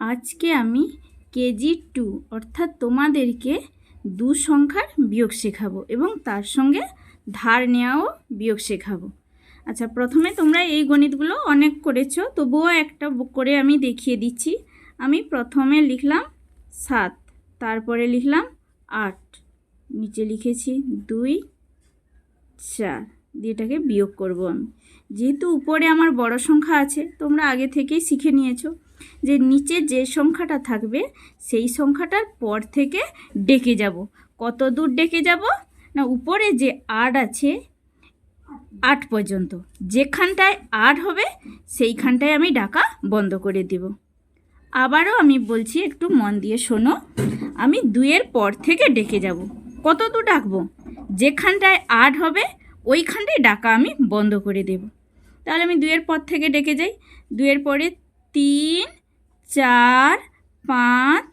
আজকে আমি KG two, অর্থাৎ তোমাদেরকে দু সংখ্যার বিয়োগ শেখাবো এবং তার সঙ্গে ধার নেওয়াও বিয়োগ শেখাবো। আচ্ছা প্রথমে তোমরা এই গণিতগুলো অনেক করেছ, তবুও একটা করে আমি দেখিয়ে দিচ্ছি। আমি প্রথমে লিখলাম সাত, তারপরে লিখলাম আট, নিচে লিখেছি দুই, চার, দিয়ে এটাকে বিয়োগ করব আমি। যেহেতু উপরে আমার বড় সংখ্যা আছে, তোমরা আগে থেকেই শিখে নিয়েছো যে নিচে যে সংখ্যাটা থাকবে, সেই সংখ্যাটার পর থেকে ডেকে যাব। কত দূর ডেকে যাব? না, উপরে যে আট আছে, আট পর্যন্ত। যেখানটায় আট হবে, সেইখানটায় আমি ডাকা বন্ধ করে দেব। আবারও আমি বলছি, একটু মন দিয়ে শোনো, আমি দুইয়ের পর থেকে ডেকে যাব। কত দূর ডাকবো? যেখানটায় আট হবে, ওইখানটায় ডাকা আমি বন্ধ করে দেব। তাহলে আমি দুইয়ের পর থেকে ডেকে যাই। দুইয়ের পরে তিন, চার, পাঁচ,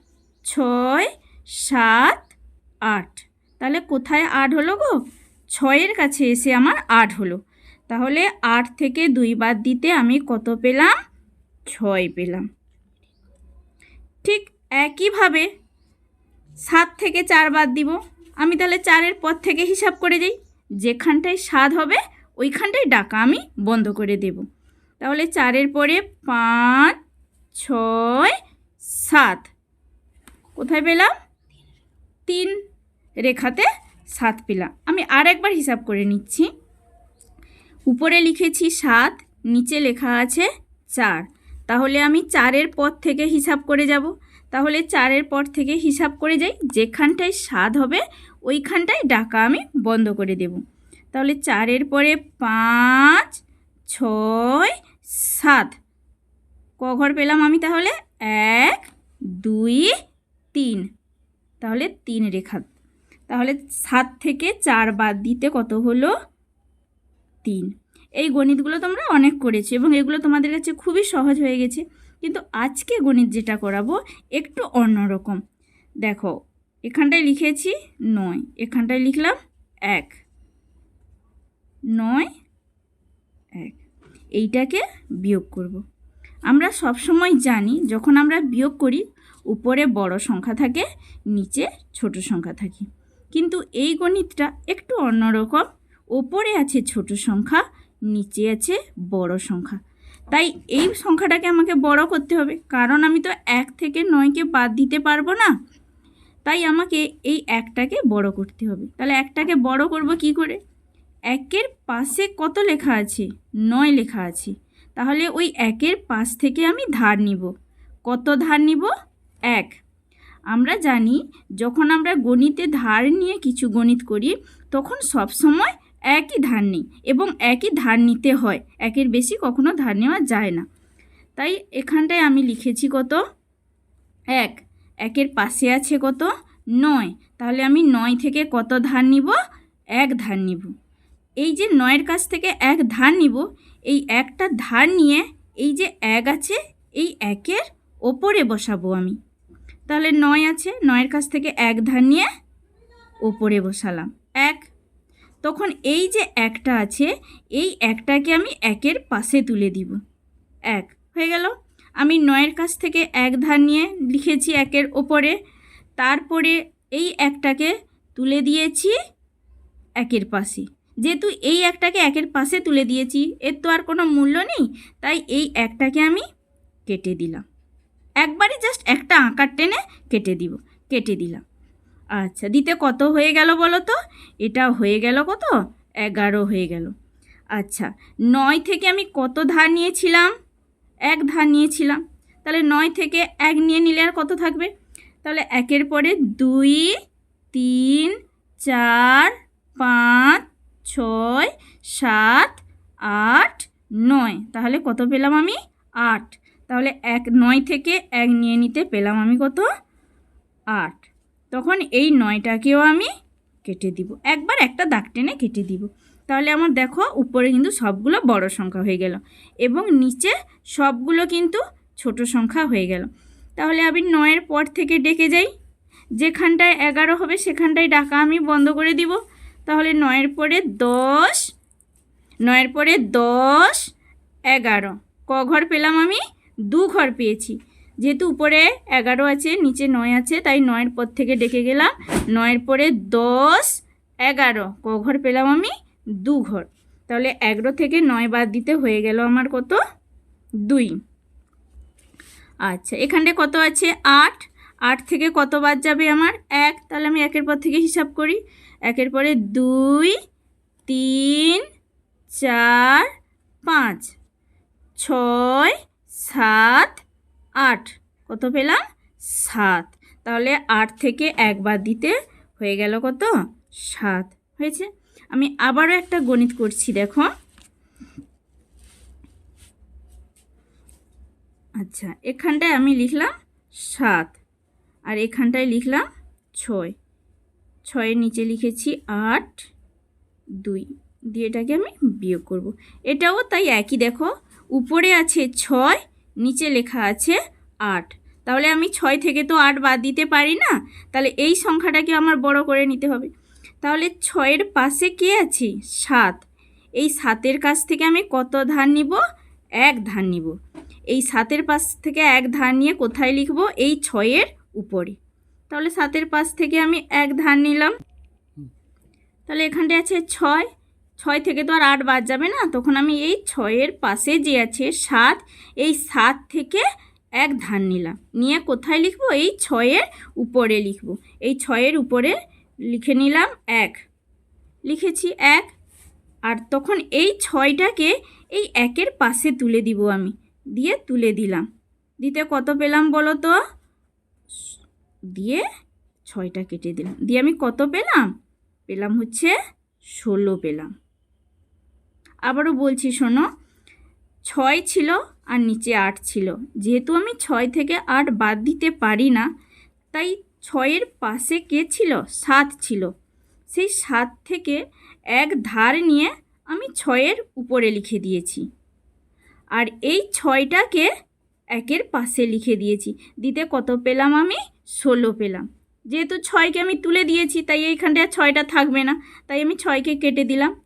ছয়, সাত, আট। তাহলে কোথায় আট হলো গো? ছয়ের কাছে এসে আমার আট হলো। তাহলে আট থেকে দুই বাদ দিতে আমি কত পেলাম? ছয় পেলাম। ঠিক একইভাবে সাত থেকে চার বাদ দিব। আমি তাহলে চারের পর থেকে হিসাব করে যাই। যেখানটায় সাত হবে ওইখানটায় ডাকা আমি বন্ধ করে দেব। তাহলে চারের পরে পাঁচ, ছয়, সাত। কোথায় পেলাম? তিন রেখাতে সাত পেলাম। আমি আর একবার হিসাব করে নিচ্ছি। উপরে লিখেছি সাত, নিচে লেখা আছে চার। তাহলে আমি চারের পর থেকে হিসাব করে যাব। তাহলে চারের পর থেকে হিসাব করে যাই। যেখানটায় সাত হবে, ওইখানটায় ডাকা আমি বন্ধ করে দেব। তাহলে চারের পরে পাঁচ, ছয়, সাত। ক ঘর পেলাম আমি তাহলে? এক, দুই, তিন। তাহলে তিন রেখা। তাহলে সাত থেকে চার বাদ দিতে কত হলো? তিন। এই গণিতগুলো তোমরা অনেক করেছ এবং এগুলো তোমাদের কাছে খুবই সহজ হয়ে গেছে। কিন্তু আজকে গণিত যেটা করাবো একটু অন্যরকম। দেখো, এখানটায় লিখেছি নয়, এখানটায় লিখলাম এক। নয়, এক। এইটাকে বিয়োগ করব। আমরা সব সময় জানি যখন আমরা বিয়োগ করি, উপরে বড় সংখ্যা থাকে, নিচে ছোট সংখ্যা থাকে। কিন্তু এই গণিতটা একটু অন্যরকম। ওপরে আছে ছোট সংখ্যা, নিচে আছে বড় সংখ্যা। তাই এই সংখ্যাটাকে আমাকে বড় করতে হবে। কারণ আমি তো এক থেকে নয়কে বাদ দিতে পারব না। তাই আমাকে এই একটাকে বড় করতে হবে। তাহলে একটাকে বড় করব কি করে? একের পাশে কত লেখা আছে? নয় লেখা আছে। তাহলে ওই একের পাশ থেকে আমি ধার নিব। কত ধার নিব? এক। আমরা জানি যখন আমরা গণিতে ধার নিয়ে কিছু গণিত করি, তখন সব সময় একই ধার নিই এবং একই ধার নিতে হয়। একের বেশি কখনো ধার নেওয়া যায় না। তাই এখানটায় আমি লিখেছি কত? এক। একের পাশে আছে কত? নয়। তাহলে আমি নয় থেকে কত ধার নিব? এক ধার নিব। এই যে নয়ের কাছ থেকে এক ধার নিব, এই একটা ধার নিয়ে এই যে এক আছে, এই একের ওপরে বসাবো আমি। তাহলে নয় আছে, নয়ের কাছ থেকে এক ধার নিয়ে ওপরে বসালাম। এক। তখন এই যে একটা আছে, এই একটাকে আমি একের পাশে তুলে দিব। এক। হয়ে গেল। আমি নয়ের কাছ থেকে এক ধার নিয়ে লিখেছি একের ওপরে। তারপরে এই একটাকে তুলে দিয়েছি একের পাশে। যেহেতু এই একটাকে একের পাশে তুলে দিয়েছি, এর তো আর কোনো মূল্য নেই, তাই এই একটাকে আমি কেটে দিলাম। একবারই জাস্ট একটা আঁকার টেনে কেটে দিব, কেটে দিলাম। আচ্ছা দিতে কত হয়ে গেল বলো তো? এটা হয়ে গেল কত? এগারো হয়ে গেল। আচ্ছা নয় থেকে আমি কত ধার নিয়েছিলাম? এক ধার নিয়েছিলাম। তাহলে নয় থেকে এক নিয়ে নিলে আর কত থাকবে? তাহলে একের পরে দুই, তিন, চার, পাঁচ ছয়, সাত, আট, নয়। তাহলে কত পেলাম আমি? আট। তাহলে এক নয় থেকে এক নিয়ে নিতে পেলাম আমি কত? আট। তখন এই নয়টাকেও আমি কেটে দিব। একবার একটা দাগ টেনে কেটে দিব। তাহলে আমার দেখো, উপরে কিন্তু সবগুলো বড় সংখ্যা হয়ে গেল এবং নিচে সবগুলো কিন্তু ছোট সংখ্যা হয়ে গেল। তাহলে আমি নয়ের পর থেকে ডেকে যাই। যেখানটায় এগারো হবে সেখানটায় ডাকা আমি বন্ধ করে দিব। তাহলে নয়ের পরে দশ, নয়ের পরে দশ, এগারো। ক ঘর পেলাম আমি? দু ঘর পেয়েছি। যেহেতু উপরে এগারো আছে, নিচে নয় আছে, তাই নয়ের পর থেকে ডেকে গেলাম। নয়ের পরে দশ, এগারো। ক ঘর পেলাম আমি? দু ঘর। তাহলে এগারো থেকে নয় বাদ দিতে হয়ে গেল আমার কত? দুই। আচ্ছা এখানটায় কত আছে? আট। আট থেকে কত বাদ যাবে আমার? এক। তাহলে আমি একের পর থেকে হিসাব করি। একের পরে দুই, তিন, চার, পাঁচ, ছয়, সাত, আট। কত পেলাম? সাত। তাহলে আট থেকে একবার দিতে হয়ে গেল কত? সাত। হয়েছে? আমি আবারও একটা গণিত করছি, দেখো। আচ্ছা এখানটায় আমি লিখলাম সাত, আর এখানটায় লিখলাম ছয়। ছয়ের নিচে লিখেছি আট, দুই। দিয়ে এটাকে আমি বিয়োগ করব। এটাও তাই একই, দেখো। উপরে আছে ছয়, নিচে লেখা আছে আট। তাহলে আমি ছয় থেকে তো আট বাদ দিতে পারি না? তাহলে এই সংখ্যাটাকে আমার বড় করে নিতে হবে। তাহলে ছয়ের পাশে কে আছে? সাত। এই সাতের কাছ থেকে আমি কত ধার নিব? এক ধার নিব। এই সাতের পাশ থেকে এক ধার নিয়ে কোথায় লিখব? এই ছয়ের উপরে। তাহলে সাতের পাশ থেকে আমি এক ধার নিলাম। তাহলে এখানটায় আছে ছয়। ছয় থেকে তো আর আট বাদ যাবে না। তখন আমি এই ছয়ের পাশে যে আছে সাত এই সাত থেকে এক ধান নিলাম। নিয়ে কোথায় লিখব? এই ছয়ের উপরে লিখব। এই ছয়ের উপরে লিখে নিলাম এক। লিখেছি এক। আর তখন এই ছয়টাকে এই একের পাশে তুলে দিব আমি। দিয়ে তুলে দিলাম। দিতে কত পেলাম বলো তো? দিয়ে ছয়টা কেটে দিলাম। দিয়ে আমি কত পেলাম? পেলাম হচ্ছে ষোলো পেলাম। আবারও বলছি, শোনো, ছয় ছিল আর নিচে আট ছিল। যেহেতু আমি ছয় থেকে আট বাদ দিতে পারি না, তাই ছয়ের পাশে কে ছিল? সাত ছিল। সেই সাত থেকে এক ধার নিয়ে আমি ছয়ের উপরে লিখে দিয়েছি। আর এই ছয়টাকে একের পাশে লিখে দিয়েছি। দিতে কত পেলাম আমি? ষোলো পেলাম। যেহেতু ছয়কে আমি তুলে দিয়েছি, তাই এইখানটায় ছয়টা থাকবে না। তাই আমি ছয়কে কেটে দিলাম।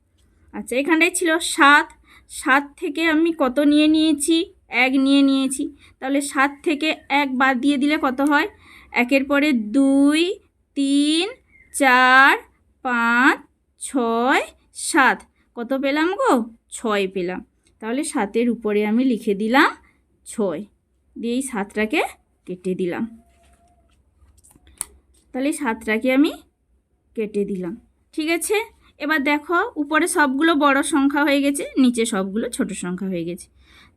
আচ্ছা এখানটায় ছিল সাত। সাত থেকে আমি কত নিয়ে নিয়েছি? এক নিয়ে নিয়েছি। তাহলে সাত থেকে এক বাদ দিয়ে দিলে কত হয়? একের পরে দুই, তিন, চার, পাঁচ, ছয়, সাত। কত পেলাম গো? ছয় পেলাম। তাহলে সাতের উপরে আমি লিখে দিলাম ছয়। দিয়ে এই সাতটাকে কেটে দিলাম। তাহলে সাতটাকে আমি কেটে দিলাম। ঠিক আছে? এবার দেখো, উপরে সবগুলো বড় সংখ্যা হয়ে গেছে, নিচে সবগুলো ছোট সংখ্যা হয়ে গেছে।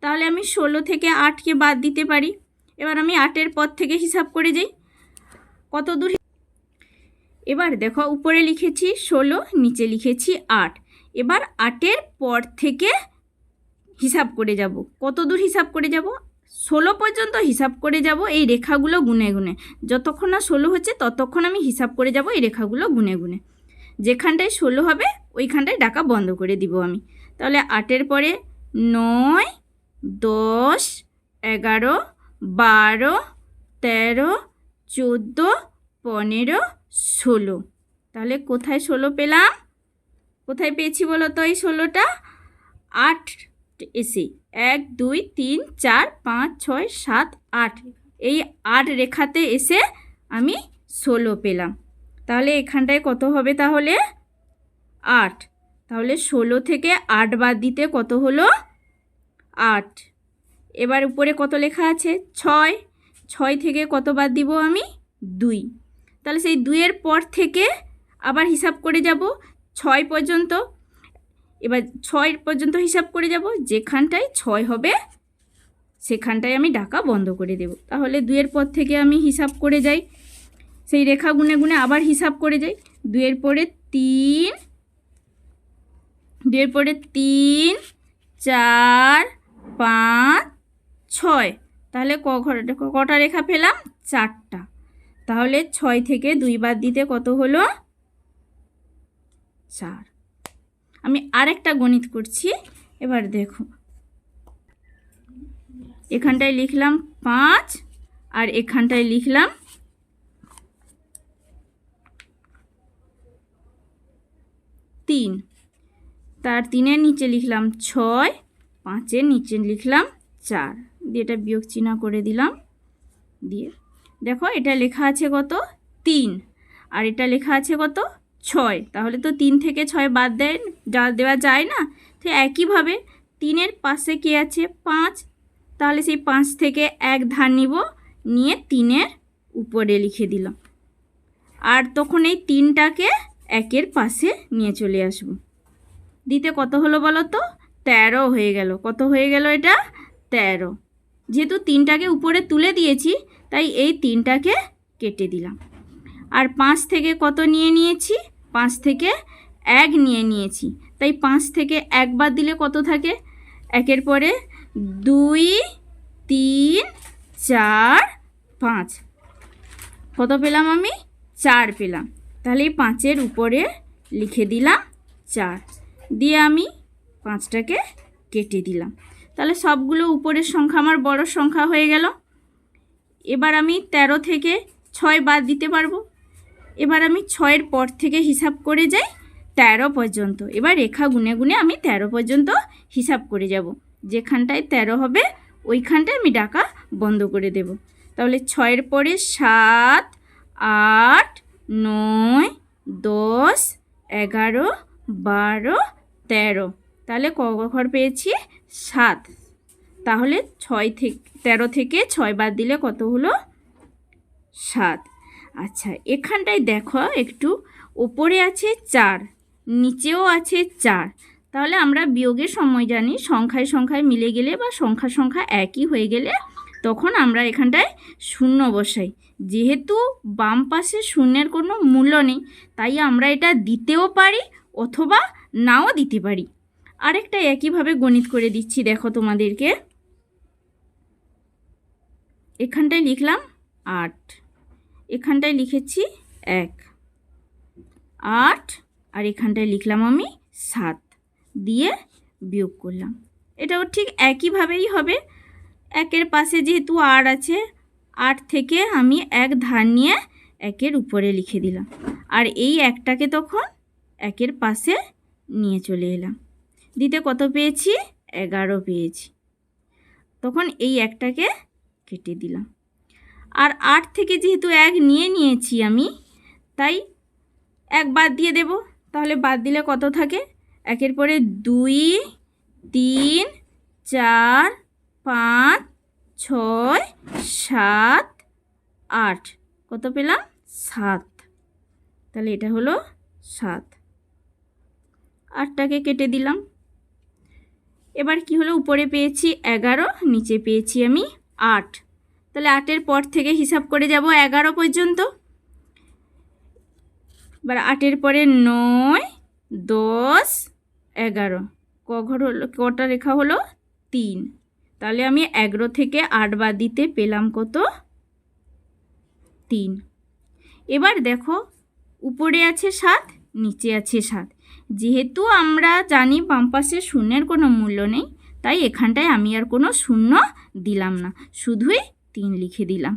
তাহলে আমি ষোলো থেকে আটকে বাদ দিতে পারি। এবার আমি আটের পর থেকে হিসাব করে যাই কত দূর? এবার দেখো, উপরে লিখেছি ষোলো, নিচে লিখেছি আট। এবার আটের পর থেকে হিসাব করে যাব। কত দূর হিসাব করে যাব? ষোলো পর্যন্ত হিসাব করে যাব এই রেখাগুলো গুনে গুনে। যতক্ষণ না ষোলো হচ্ছে, ততক্ষণ আমি হিসাব করে যাব এই রেখাগুলো গুনে গুনে। যেখানটায় ষোলো হবে, ওইখানটায় ডাকা বন্ধ করে দিব আমি। তাহলে আটের পরে নয়, দশ, এগারো, বারো, তেরো, চোদ্দ, পনেরো, ষোলো। তাহলে কোথায় ষোলো পেলাম? কোথায় পেয়েছি বলো তো এই ষোলোটা? আট এসে। এক, দুই, তিন, চার, পাঁচ, ছয়, সাত, আট। এই আট রেখাতে এসে আমি ষোলো পেলাম। তাহলে এখানটায় কত হবে তাহলে? আট। তাহলে ষোলো থেকে আট বাদ দিতে কত হলো? আট। এবার উপরে কত লেখা আছে? ছয়। ছয় থেকে কত বাদ দিব আমি? দুই। তাহলে সেই দুইয়ের পর থেকে আবার হিসাব করে যাব। ছয় পর্যন্ত এবার ছয় পর্যন্ত হিসাব করে যাব, যেখানটায় ছয় হবে সেখানটায় আমি ডাকা বন্ধ করে দেব। তাহলে দুয়ের পর থেকে আমি হিসাব করে যাই। সেই রেখা গুনে গুনে আবার হিসাব করে যাই। দুইয়ের পরে তিন, দুইয়ের পরে তিন, চার, পাঁচ, ছয়। তাহলে ক কটা রেখা পেলাম? চারটা। তাহলে ছয় থেকে দুই বাদ দিতে কত হলো? চার। আমি আরেকটা গণিত করছি। এবার দেখো। এখানটায় লিখলাম পাঁচ আর এখানটায় লিখলাম তিন। তার তিনের নিচে লিখলাম ছয়, পাঁচের নিচে লিখলাম চার। দিয়ে এটা বিয়োগ চিহ্ন করে দিলাম। দিয়ে দেখো, এটা লেখা আছে কত? তিন। আর এটা লেখা আছে কত? ছয়। তাহলে তো তিন থেকে ছয় বাদ দেয় যা দেওয়া যায় না। তো একইভাবে তিনের পাশে কে আছে? পাঁচ। তাহলে সেই পাঁচ থেকে এক ধার নিব, নিয়ে তিনের উপরে লিখে দিলাম। আর তখন এই তিনটাকে একের পাশে নিয়ে চলে আসব। দিতে কত হলো বলো তো? তেরো হয়ে গেল। কত হয়ে গেল এটা? তেরো। যেহেতু তিনটাকে উপরে তুলে দিয়েছি, তাই এই তিনটাকে কেটে দিলাম। আর পাঁচ থেকে কত নিয়ে নিয়েছি? পাঁচ থেকে এক নিয়ে নিয়েছি। তাই পাঁচ থেকে একবার দিলে কত থাকে? একের পরে দুই, তিন, চার, পাঁচ। কত পেলাম আমি? চার পেলাম। তাহলে এই পাঁচের উপরে লিখে দিলাম চার। দিয়ে আমি পাঁচটাকে কেটে দিলাম। তাহলে সবগুলো উপরের সংখ্যা আমার বড় সংখ্যা হয়ে গেল। এবার আমি তেরো থেকে ছয় বাদ দিতে পারব। এবার আমি ছয়ের পর থেকে হিসাব করে যাই তেরো পর্যন্ত। এবার রেখা গুনে গুনে আমি তেরো পর্যন্ত হিসাব করে যাব। যেখানটায় তেরো হবে, ওইখানটায় আমি ডাকা বন্ধ করে দেব। তাহলে ছয়ের পরে সাত, আট, নয়, দশ, এগারো, বারো, তেরো। তাহলে ক পেয়েছি? সাত। তাহলে ছয় থেকে, তেরো থেকে ছয় বাদ দিলে কত হলো? সাত। আচ্ছা এখানটায় দেখো, একটু ওপরে আছে চার, নিচেও আছে চার। তাহলে আমরা বিয়োগের সময় জানি, সংখ্যায় সংখ্যায় মিলে গেলে বা সংখ্যা সংখ্যা একই হয়ে গেলে তখন আমরা এখানটায় শূন্য বসাই। যেহেতু বাম পাশে শূন্যের কোনো মূল্য নেই, তাই আমরা এটা দিতেও পারি অথবা নাও দিতে পারি। আরেকটা একইভাবে গণিত করে দিচ্ছি, দেখো তোমাদেরকে। এখানটায় লিখলাম আট। এখানটায় লিখেছি এক, আট, আর এখানটায় লিখলাম আমি সাত দিয়ে বিয়োগ করলাম। এটাও ঠিক একইভাবেই হবে। একের পাশে যেহেতু আট আছে, আট থেকে আমি এক ধার নিয়ে একের উপরে লিখে দিলাম। আর এই একটাকে তখন একের পাশে নিয়ে চলে এলাম। দিতে কত পেয়েছি? এগারো পেয়েছি। তখন এই একটাকে কেটে দিলাম। আর আট থেকে যেহেতু এক নিয়ে নিয়েছি আমি, তাই এক বাদ দিয়ে দেব। তাহলে বাদ দিলে কত থাকে? একের পরে দুই, তিন, চার, পাঁচ, ছয়, সাত, আট। কত পেলাম? সাত। তাহলে এটা হলো সাত। আটটাকে কেটে দিলাম। এবার কি হলো? উপরে পেয়েছি এগারো, নিচে পেয়েছি আমি আট। তাহলে আটের পর থেকে হিসাব করে যাব এগারো পর্যন্ত। এবার আটের পরে নয়, দশ, এগারো। ক ঘর হলো, কটা রেখা হলো? তিন। তাহলে আমি এগারো থেকে আট বাদ দিতে পেলাম কত? তিন। এবার দেখো, উপরে আছে সাত, নিচে আছে সাত। যেহেতু আমরা জানি বাম পাশে শূন্যের কোনো মূল্য নেই, তাই এখানটায় আমি আর কোনো শূন্য দিলাম না। শুধুই তিন লিখে দিলাম।